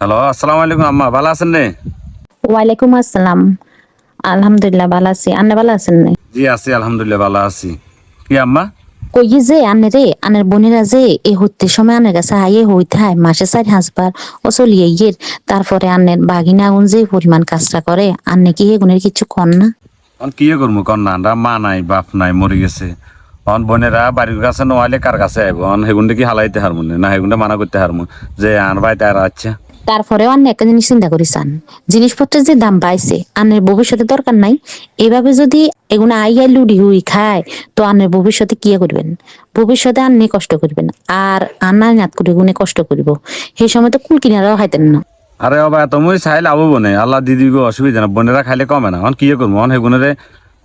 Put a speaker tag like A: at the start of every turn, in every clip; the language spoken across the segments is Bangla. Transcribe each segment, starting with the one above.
A: হ্যালো আসসালামু আলাইকুম আম্মা ভালো আছেন নে
B: ওয়ালাইকুম আসসালাম আলহামদুলিল্লাহ ভালো আছি আন্নে ভালো আছেন নে
A: জি আছি আলহামদুলিল্লাহ ভালো আছি কি আম্মা
B: কই যে আনে রে আনের বোনেরা যে এই হতে সময় আনের কাছে হাইয়ে হইতে হয় মাসে চার হাঁসবার ও চলিয়ে গিয়ে তারপরে আনের বাগিনা আগুন যে পরিমাণ কাজটা করে আন্নে কি এগুনের কিছু কর না
A: অন কি করব কন্যা আমরা মা নাই বাপ নাই মরে গেছে অন বোনেরা বাড়ির কাছে নোয়ালে কার কাছে আইব অন হেগুনটা কি হালাইতে হারমু না হেগুনটা মানা করতে হারমু যে আন ভাই তার আচ্ছা
B: তারপরেও আন্নে একটা জিনিস চিন্তা করি চান জিনিসপত্রের যে দাম পাইছে, আনের ভবিষ্যতে দরকার নাই। এভাবে যদি এগুলো আইয়া লুডি হুই খায়, তো আনের ভবিষ্যতে কি করবেন? ভবিষ্যতে আন্নি কষ্ট করবেন, আর আন্না নাত করে গুনে কষ্ট করব। সেই সময় তো কুল কিনারাও খাইতেন না।
A: আরে বাবা তুমি চাই লাভ বনে আল্লাহ দিদি গো অসুবিধা না, বোনেরা খাইলে কমে না। অন কি করব? অন হেগুনেরে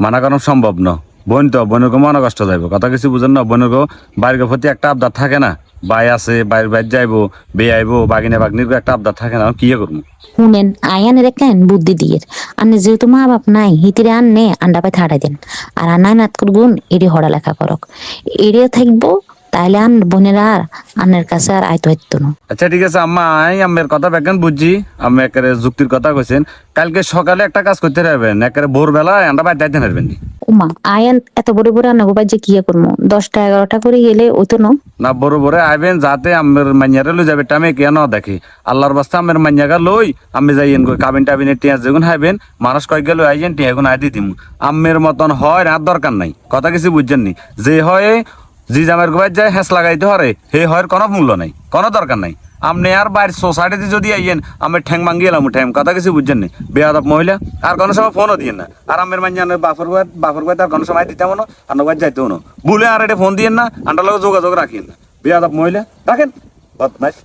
A: মানা করানো সম্ভব ন। বোন তো বোনের মনে কষ্ট যাইব। কথা কিছু বুঝেন না বোনের বাড়ির প্রতি একটা আবদার থাকে না। বাই আছে বাইর বাইর যাইবো বে আইবো বাগিনে বাগনির একটা আবদার থাকে না কি করব
B: শুনেন আয়ানের কেন বুদ্ধি দিয়ে আন্নে যেহেতু মা বাপ নাই হিতিরে আননে আন্ডা পাই থাড়াই দেন। আর আন্নায় নাত করগুন এরে হড়া লেখা করক। এরে থাকব তাইলে আন বোনেরা আর আন্নের কাছে আর আইতো আইতো না।
A: আচ্ছা ঠিক আছে আম্মা আই আমের কথা বেকেন বুঝছি। আমি একেবারে যুক্তির কথা কইছেন। কালকে সকালে একটা কাজ করতে পারবেন একেবারে ভোরবেলা আন্ডা বাইর যাইতে পারবেন
B: আয়ান এত বড় বড় যে করব দশটা, এগারোটা করে গেলে ওই তো না?
A: বড় বড় আইবেন যাতে আমের মাইয়ারে লই যাবে, টামে কেন দেখি? আল্লাহর বাস্তা আমের মাইয়াগা লই, আমি যাইয়েন কাবিন টাবিনের টিয়া যেগুন হাইবেন, মানুষ কয়েক গেলে আইয়েন টিয়া এগুন আই দি দিমু। আমের মতন হয় আর দরকার নাই। কথা কিছু বুঝছেন নি? যে হয় জি জামের গোবাই যায় হেস লাগাইতে হরে হে হয় কোনো মূল্য নাই, কোনো দরকার নাই। আপনি আর বাইর সোসাইটিতে যদি আইয়েন, আমি ঠ্যাং ভাঙ্গি এলাম, ঠ্যাং। কথা কিছু বুঝছেন নি? বেয়াদব মহিলা, আর কোনো সময় ফোনও দিয়ে না। আর আমের মাইয়া বাফর বাদ বাফর বাদ আর কোনো সময় দিতে মনো আর বাদ যাইতেও না। বলে আর এটা ফোন দিয়েন না, আন্ডার লোক যোগাযোগ রাখিয়েন না। বেয়াদব মহিলা, রাখেন। বদমাইশ।